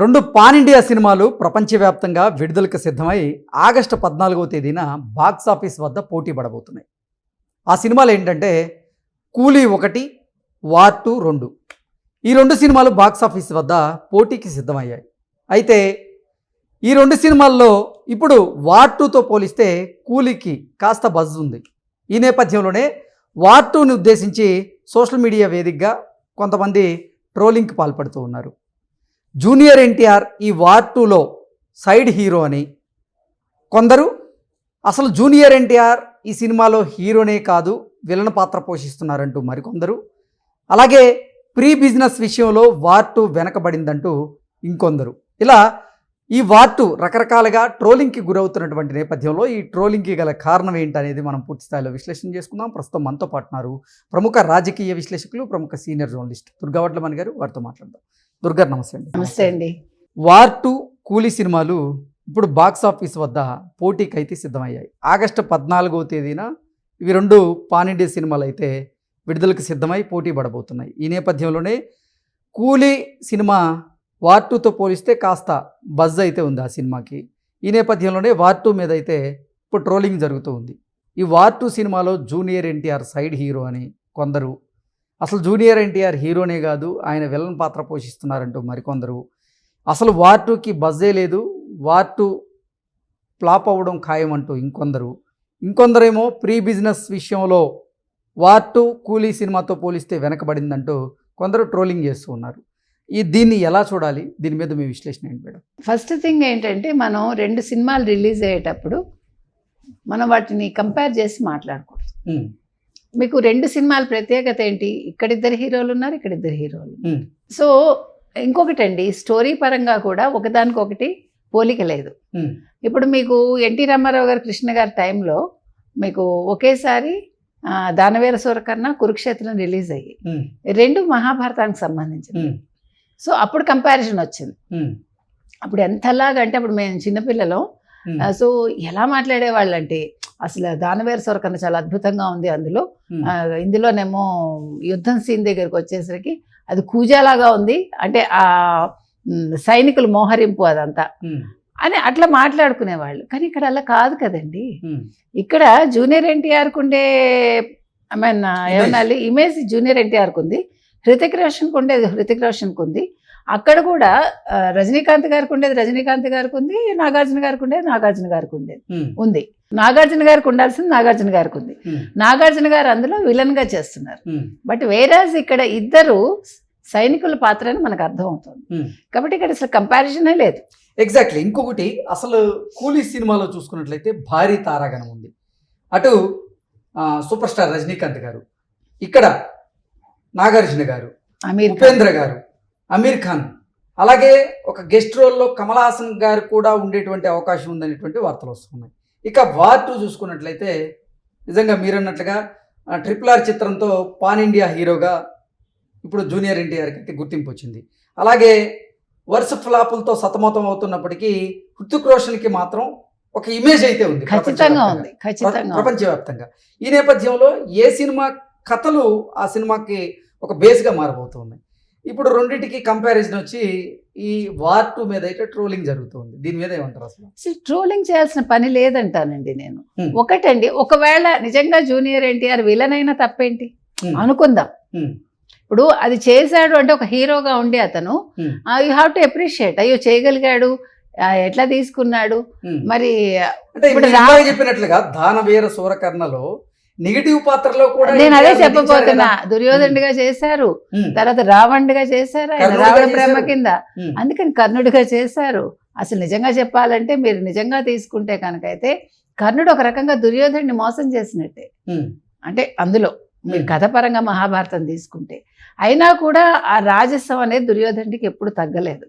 రెండు pan India సినిమాలు ప్రపంచవ్యాప్తంగా విడుదలకు సిద్ధమై ఆగస్టు పద్నాలుగవ తేదీన బాక్స్ ఆఫీస్ వద్ద పోటీ పడబోతున్నాయి. ఆ సినిమాలు ఏంటంటే కూలీ ఒకటి వార్ టూ రెండు. ఈ రెండు సినిమాలు బాక్స్ ఆఫీస్ వద్ద పోటీకి సిద్ధమయ్యాయి. అయితే ఈ రెండు సినిమాల్లో ఇప్పుడు వార్ టూతో పోలిస్తే కూలీకి కాస్త బజ్ ఉంది. ఈ నేపథ్యంలోనే వార్ టూని ఉద్దేశించి సోషల్ మీడియా వేదికగా కొంతమంది ట్రోలింగ్కి పాల్పడుతూ ఉన్నారు. జూనియర్ ఎన్టీఆర్ ఈ వార్ టూలో సైడ్ హీరో అని. కొందరు అసలు జూనియర్ ఎన్టీఆర్ ఈ సినిమాలో హీరోనే కాదు విలన్ పాత్ర పోషిస్తున్నారంటూ మరికొందరు. అలాగే ప్రీ బిజినెస్ విషయంలో వార్ టూ వెనకబడిందంటూ ఇంకొందరు. ఇలా ఈ వార్ టూ రకరకాలుగా ట్రోలింగ్కి గురవుతున్నటువంటి నేపథ్యంలో ఈ ట్రోలింగ్కి గల కారణం ఏంటనేది మనం పూర్తి స్థాయిలో విశ్లేషణ చేసుకుందాం. ప్రస్తుతం మనతో పాటున్నారు ప్రముఖ రాజకీయ విశ్లేషకులు ప్రముఖ సీనియర్ జర్నలిస్ట్ దుర్గావట్లమణి గారు. వారితో మాట్లాడదాం. దుర్గా నమస్తే అండి. నమస్తే అండి. వార్ టూ కూలీ సినిమాలు ఇప్పుడు బాక్స్ ఆఫీస్ వద్ద పోటీకి అయితే సిద్ధమయ్యాయి. ఆగస్టు పద్నాలుగవ తేదీన ఇవి రెండు పాన్ ఇండియా సినిమాలు అయితే విడుదలకు సిద్ధమై పోటీ పడబోతున్నాయి. ఈ నేపథ్యంలోనే కూలీ సినిమా వార్ టూతో పోలిస్తే కాస్త బజ్ అయితే ఉంది ఆ సినిమాకి. ఈ నేపథ్యంలోనే వార్ టూ మీద అయితే ఇప్పుడు ట్రోలింగ్ జరుగుతూ ఉంది. ఈ వార్ టూ సినిమాలో జూనియర్ ఎన్టీఆర్ సైడ్ హీరో అని కొందరు అసలు జూనియర్ ఎన్టీఆర్ హీరోనే కాదు ఆయన విలన్ పాత్ర పోషిస్తున్నారంటూ మరికొందరు. అసలు వార్ టూకి బజ్జే లేదు వార్ టూ ఫ్లాప్ అవ్వడం ఖాయం అంటూ ఇంకొందరు. ఇంకొందరేమో ప్రీ బిజినెస్ విషయంలో వార్ టూ కూలీ సినిమాతో పోలిస్తే వెనకబడిందంటూ కొందరు ట్రోలింగ్ చేస్తూ ఉన్నారు. ఈ దీన్ని ఎలా చూడాలి? దీని మీద మీ విశ్లేషణ ఏంటి మేడం? ఫస్ట్ థింగ్ ఏంటంటే మనం రెండు సినిమాలు రిలీజ్ అయ్యేటప్పుడు మనం వాటిని కంపేర్ చేసి మాట్లాడకూడదు. మీకు రెండు సినిమాల ప్రత్యేకత ఏంటి? ఇక్కడిద్దరు హీరోలు ఉన్నారు ఇక్కడిద్దరు హీరోలు సో ఇంకొకటి అండి స్టోరీ పరంగా కూడా ఒకదానికొకటి పోలిక లేదు. ఇప్పుడు మీకు ఎన్టీ రామారావు గారు కృష్ణ గారి టైంలో మీకు ఒకేసారి దానవీర సూరకర్ణ కురుక్షేత్రం రిలీజ్ అయ్యి రెండు మహాభారతానికి సంబంధించింది ఉమ్, సో అప్పుడు కంపారిజన్ వచ్చింది. అప్పుడు ఎంతలాగా అంటే అప్పుడు మేము చిన్నపిల్లలం. సో ఎలా మాట్లాడేవాళ్ళు అంటే అసలు దానవేర సొరకన్న చాలా అద్భుతంగా ఉంది అందులో. ఇందులోనేమో యుద్ధం సీన్ దగ్గరికి వచ్చేసరికి అది కూజాలాగా ఉంది. అంటే ఆ సైనికులు మోహరింపు అదంతా. అని అట్లా మాట్లాడుకునేవాళ్ళు. కానీ ఇక్కడ అలా కాదు కదండి. ఇక్కడ జూనియర్ ఎన్టీఆర్కి ఉండే ఐ మీన్ ఏమనాలి? ఇమేజ్ జూనియర్ ఎన్టీఆర్కి ఉంది. హృతిక్ రోషన్కి ఉండేది హృతిక్ రోషన్కి ఉంది. అక్కడ కూడా రజనీకాంత్ గారికి ఉండేది రజనీకాంత్ గారికి ఉంది నాగార్జున గారికి ఉండేది నాగార్జున గారికి ఉండేది. ఉంది. నాగార్జున గారికి ఉండాల్సింది నాగార్జున గారికి ఉంది. నాగార్జున గారు అందులో విలన్గా చేస్తున్నారు. ఉమ్, బట్ వేరాజ్ ఇక్కడ ఇద్దరు సైనికుల పాత్ర అని మనకు అర్థమవుతుంది. ఉమ్. కాబట్టి ఇక్కడ అసలు కంపారిజనే లేదు. ఎగ్జాక్ట్లీ. ఇంకొకటి అసలు కూలీ సినిమాలో చూసుకున్నట్లయితే భారీ తారాగణం ఉంది. అటు సూపర్ స్టార్ రజనీకాంత్ గారు. ఇక్కడ నాగార్జున గారు అమీర్. ఉపేంద్ర గారు అమీర్ ఖాన్ అలాగే ఒక గెస్ట్ రోల్లో కమల్ హాసన్ గారు కూడా ఉండేటువంటి అవకాశం ఉందనేటువంటి వార్తలు వస్తున్నాయి ఇక వార్ టూ చూసుకున్నట్లయితే నిజంగా మీరన్నట్లుగా ట్రిపుల్ ఆర్ చిత్రంతో పాన్ ఇండియా హీరోగా ఇప్పుడు జూనియర్ ఎన్టీఆర్కి అయితే గుర్తింపు వచ్చింది అలాగే వరుస ఫ్లాపులతో సతమతం అవుతున్నప్పటికీ హృతిక్ రోషన్కి మాత్రం ఒక ఇమేజ్ అయితే. ఉంది ఖచ్చితంగా ఉంది. ప్రపంచవ్యాప్తంగా ఈ నేపథ్యంలో ఏ సినిమా కథలు ఆ సినిమాకి ఒక బేస్గా మారబోతున్నాయి ఇప్పుడు రెండింటికి కంపారిజన్ వచ్చి ఈ వార్ టూ మీద అయితే ట్రోలింగ్ జరుగుతుంది దీని మీద ఏమంటారు అసలు అసలు ట్రోలింగ్ చేయాల్సిన పని లేదంటానండి నేను. ఒకటండి ఒకవేళ నిజంగా జూనియర్ ఎన్టీఆర్ విలన్ అయినా తప్పేంటి. అనుకుందాం. ఇప్పుడు అది చేశాడు అంటే ఒక హీరోగా ఉండి అతను. యూ హ్యావ్ టు అప్రిషియేట్ అయ్యో చేయగలిగాడు ఎట్లా తీసుకున్నాడు. మరి ఇప్పుడు చెప్పినట్లుగా దానవీర సూరకర్ణలో నెగిటివ్ పాత్రలో కూడా నేను అదే చెప్పబోతున్నా. దుర్యోధనుడిగా చేశారు. తర్వాత రావణుడిగా చేశారు. ఆయన రావణ ప్రేమ. కింద. అందుకని కర్ణుడిగా చేశారు. అసలు నిజంగా చెప్పాలంటే మీరు నిజంగా తీసుకుంటే కనుకైతే కర్ణుడు ఒక రకంగా దుర్యోధనుడిని మోసం చేసినట్టే. అంటే అందులో మీరు. కథపరంగా మహాభారతం తీసుకుంటే. అయినా కూడా ఆ రాజస్వం అనేది దుర్యోధనుడికి ఎప్పుడు తగ్గలేదు.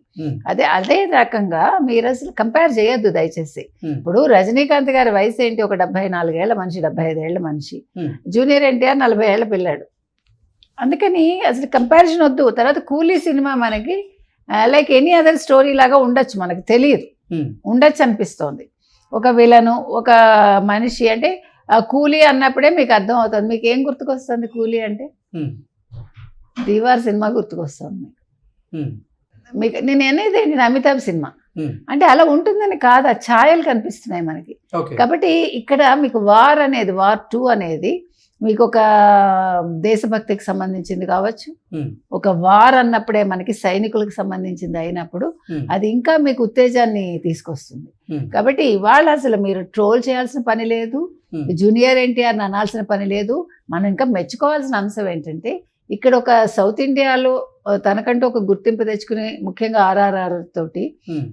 అదే అదే రకంగా మీరు అసలు కంపేర్ చేయొద్దు దయచేసి. ఇప్పుడు రజనీకాంత్ గారి వయసు ఏంటి? ఒక డెబ్బై నాలుగేళ్ళ మనిషి డెబ్బై ఐదేళ్ళ మనిషి. జూనియర్ ఎన్టీఆర్ నలభై ఏళ్ళ పిల్లాడు. అందుకని అసలు కంపారిజన్ వద్దు. తర్వాత కూలీ సినిమా మనకి లైక్ ఎనీ అదర్ స్టోరీ లాగా ఉండొచ్చు. మనకి తెలియదు. ఉండొచ్చు అనిపిస్తోంది. ఒక విలను ఒక మనిషి అంటే కూలీ అన్నప్పుడే మీకు అర్థం అవుతుంది. మీకు ఏం గుర్తుకొస్తుంది కూలీ అంటే? దీవార్ సినిమా గుర్తుకొస్తుంది మీకు. మీకు నేను అనేది ఏంటి అమితాబ్ సినిమా. అంటే అలా ఉంటుందని కాదు ఆ ఛాయలు కనిపిస్తున్నాయి మనకి. కాబట్టి ఇక్కడ మీకు వార్ అనేది వార్ టూ అనేది మీకు ఒక దేశభక్తికి సంబంధించింది కావచ్చు. ఒక వార్ అన్నప్పుడే మనకి సైనికులకు సంబంధించింది అయినప్పుడు అది ఇంకా మీకు ఉత్తేజాన్ని తీసుకొస్తుంది. కాబట్టి ఇవాళ అసలు మీరు ట్రోల్ చేయాల్సిన పని లేదు. జూనియర్ ఎన్టీఆర్ అనాల్సిన పని లేదు. మనం ఇంకా మెచ్చుకోవాల్సిన అంశం ఏంటంటే ఇక్కడ ఒక సౌత్ ఇండియాలో తనకంటూ ఒక గుర్తింపు తెచ్చుకుని ముఖ్యంగా ఆర్ఆర్ఆర్ తోటి ఉమ్,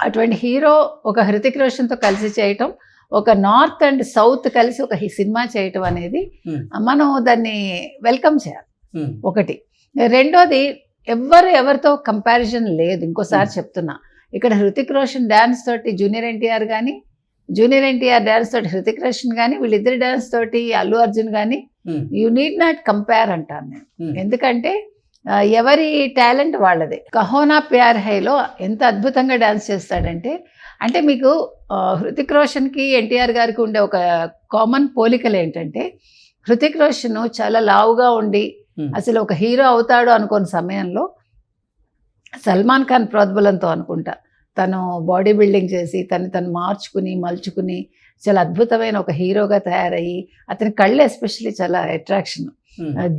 అటువంటి హీరో ఒక హృతిక్ రోషన్తో కలిసి చేయటం ఒక నార్త్ అండ్ సౌత్ కలిసి ఒక సినిమా చేయటం అనేది ఉమ్, మనం దాన్ని వెల్కమ్ చేయాలి. ఉమ్, ఒకటి. రెండోది ఎవరు ఎవరితో కంపారిజన్ లేదు. ఇంకోసారి చెప్తున్నా. ఇక్కడ హృతిక్ రోషన్ డ్యాన్స్ తోటి జూనియర్ ఎన్టీఆర్ కానీ జూనియర్ ఎన్టీఆర్ డ్యాన్స్ తోటి హృతిక్ రోషన్ కానీ వీళ్ళిద్దరి డ్యాన్స్ తోటి అల్లు అర్జున్ కానీ యూ నీడ్ నాట్ కంపేర్ అంటాను నేను. ఉమ్, ఎందుకంటే ఎవరి టాలెంట్ వాళ్ళదే. కహోనా ప్యార్ హైలో ఎంత అద్భుతంగా డాన్స్ చేస్తాడంటే అంటే మీకు హృతిక్ రోషన్కి ఎన్టీఆర్ గారికి ఉండే ఒక కామన్ పోలికలు ఏంటంటే హృతిక్ రోషన్ చాలా లావుగా ఉండి ఉమ్, అసలు ఒక హీరో అవుతాడు అనుకున్న సమయంలో సల్మాన్ ఖాన్ ప్రోద్బలంతో అనుకుంటా తను బాడీ బిల్డింగ్ చేసి తను తను మార్చుకుని మలుచుకుని చాలా అద్భుతమైన ఒక హీరోగా తయారయ్యి అతని కళ్ళు ఎస్పెషల్లీ చాలా అట్రాక్షన్.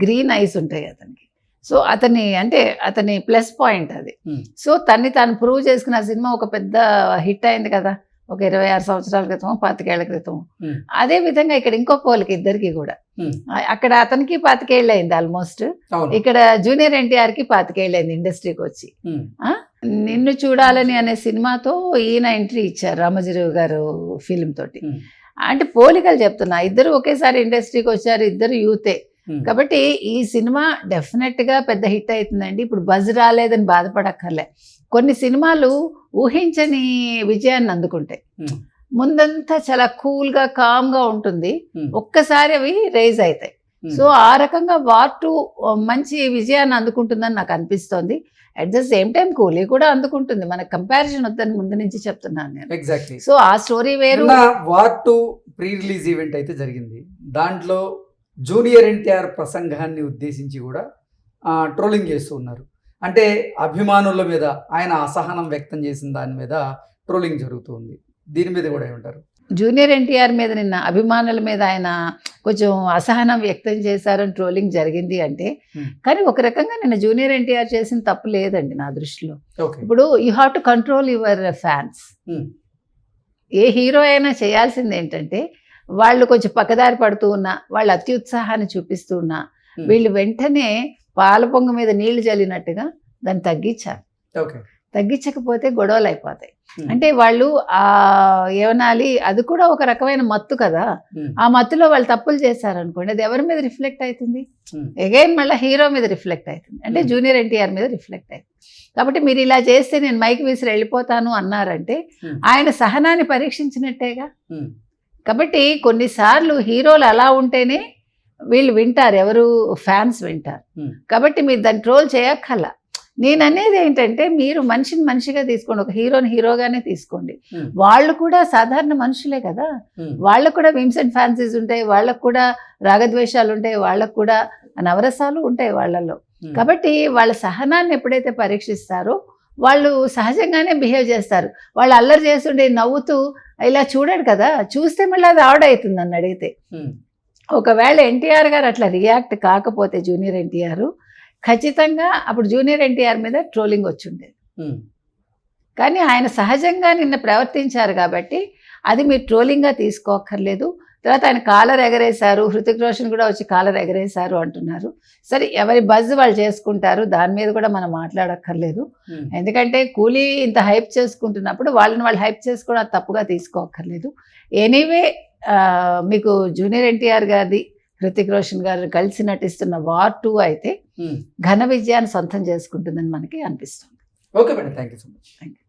గ్రీన్ ఐస్ ఉంటాయి అతనికి. సో అతని అంటే అతని ప్లస్ పాయింట్ అది. సో తన్ని తాను ప్రూవ్ చేసుకున్న సినిమా ఒక పెద్ద హిట్ అయింది కదా ఒక ఇరవై ఆరు సంవత్సరాల క్రితం పాతికేళ్ళ క్రితం. అదే విధంగా ఇక్కడ ఇంకో పోలిక ఇద్దరికి కూడా. అక్కడ అతనికి పాతికేళ్ళు అయింది ఆల్మోస్ట్ ఇక్కడ జూనియర్ ఎన్టీఆర్కి పాతికేళ్ళు అయింది ఇండస్ట్రీకి వచ్చి నిన్ను చూడాలని అనే సినిమాతో ఈయన ఎంట్రీ ఇచ్చారు రామజీరావు గారు ఫిలిం తోటి. ఉమ్, అంటే పోలికలు చెప్తున్నా ఇద్దరు ఒకేసారి ఇండస్ట్రీకి వచ్చారు ఇద్దరు యూతే. ఉమ్, కాబట్టి ఈ సినిమా డెఫినెట్గా పెద్ద హిట్ అవుతుందండి ఇప్పుడు బజ్ రాలేదని బాధపడక్కర్లే. కొన్ని సినిమాలు ఊహించని విజయాన్ని అందుకుంటాయి. ఉమ్, ముందంతా చాలా కూల్గా కామ్గా ఉంటుంది. ఒక్కసారి అవి రైజ్ అవుతాయి. సో ఆ రకంగా వార్ టూ మంచి విజయాన్ని అందుకుంటుందని నాకు అనిపిస్తోంది. అట్ ద సేమ్ టైం కూలీ కూడా అందుకుంటుంది. మన కంపారిజన్ వద్దని ముందు నుంచి చెప్తున్నాను నేను. ఎగ్జాక్ట్లీ సో ఆ స్టోరీ వేరు. War two pre release event అయితే జరిగింది. దాంట్లో జూనియర్ ఎన్టీఆర్ ప్రసంగాన్ని ఉద్దేశించి కూడా ట్రోలింగ్ చేస్తూ ఉన్నారు. అంటే అభిమానుల మీద ఆయన అసహనం వ్యక్తం చేసిన దాని మీద ట్రోలింగ్ జరుగుతుంది దీని మీద కూడా ఏమంటారు? జూనియర్ ఎన్టీఆర్ మీద నిన్న అభిమానుల మీద ఆయన కొంచెం అసహనం వ్యక్తం చేశారని ట్రోలింగ్ జరిగింది అంటే Hmm. కానీ ఒక రకంగా నిన్న జూనియర్ ఎన్టీఆర్ చేసిన తప్పు లేదండి నా దృష్టిలో ఇప్పుడు you have to control your fans Hmm. ఏ హీరో అయినా చేయాల్సింది ఏంటంటే వాళ్ళు కొంచెం పక్కదారి పడుతూ ఉన్నా వాళ్ళ అత్యుత్సాహాన్ని చూపిస్తూ ఉన్నా Hmm. వీళ్ళు వెంటనే పాల పొంగు మీద నీళ్ళు చల్లినట్టుగా దాన్ని తగ్గించాలి ఓకే తగ్గించకపోతే గొడవలు అయిపోతాయి. అంటే వాళ్ళు ఆ ఏమనాలి అది కూడా ఒక రకమైన మత్తు కదా. ఆ మత్తులో వాళ్ళు తప్పులు చేశారనుకోండి అది ఎవరి మీద రిఫ్లెక్ట్ అవుతుంది. అగైన్ మళ్ళీ హీరో మీద రిఫ్లెక్ట్ అవుతుంది అంటే. జూనియర్ ఎన్టీఆర్ మీద రిఫ్లెక్ట్ అవుతుంది కాబట్టి మీరు ఇలా చేస్తే నేను మైక్ విసిరి వెళ్ళిపోతాను అన్నారంటే. ఆయన సహనాన్ని పరీక్షించినట్టేగా. కాబట్టి కొన్నిసార్లు హీరోలు అలా ఉంటేనే వీళ్ళు వింటారు ఎవరు ఫ్యాన్స్ వింటారు. కాబట్టి మీరు దాన్ని ట్రోల్ చేయక్కర్లా నేను అనేది ఏంటంటే మీరు మనిషిని మనిషిగా తీసుకోండి ఒక హీరోని హీరోగానే తీసుకోండి. వాళ్ళు కూడా సాధారణ మనుషులే కదా. వాళ్ళకు కూడా విమ్స్ అండ్ ఫ్యాన్సీస్ ఉంటాయి వాళ్ళకు కూడా రాగద్వేషాలు ఉంటాయి వాళ్ళకు కూడా నవరసాలు ఉంటాయి వాళ్ళల్లో Hmm. కాబట్టి వాళ్ళ సహనాన్ని ఎప్పుడైతే పరీక్షిస్తారో వాళ్ళు సహజంగానే బిహేవ్ చేస్తారు వాళ్ళు అల్లరి చేస్తుండే నవ్వుతూ ఇలా చూడడు కదా చూస్తే మళ్ళీ అది ఆవిడ అవుతుంది నన్ను అడిగితే. ఒకవేళ ఎన్టీఆర్ గారు అట్లా రియాక్ట్ కాకపోతే జూనియర్ ఎన్టీఆర్ ఖచ్చితంగా అప్పుడు జూనియర్ ఎన్టీఆర్ మీద ట్రోలింగ్ వచ్చిండేది. కానీ ఆయన సహజంగా నిన్న ప్రవర్తించారు కాబట్టి అది మీరు ట్రోలింగ్గా తీసుకోక్కర్లేదు తర్వాత ఆయన కాలర్ ఎగరేశారు హృతిక్ రోషన్ కూడా వచ్చి కాలర్ ఎగరేశారు అంటున్నారు సరే ఎవరి బజ్ వాళ్ళు చేసుకుంటారు దాని మీద కూడా మనం మాట్లాడక్కర్లేదు. ఎందుకంటే కూలీ ఇంత హైప్ చేసుకుంటున్నప్పుడు వాళ్ళని వాళ్ళు హైప్ చేసుకోవడం తప్పుగా తీసుకోక్కర్లేదు ఎనీవే మీకు జూనియర్ ఎన్టీఆర్ గారిది హృతిక్ రోషన్ గారు కలిసి నటిస్తున్న వార్ టూ అయితే. ఘన విజయాన్ని సొంతం చేసుకుంటుందని మనకి అనిపిస్తుంది. Okay madam thank you so much thank you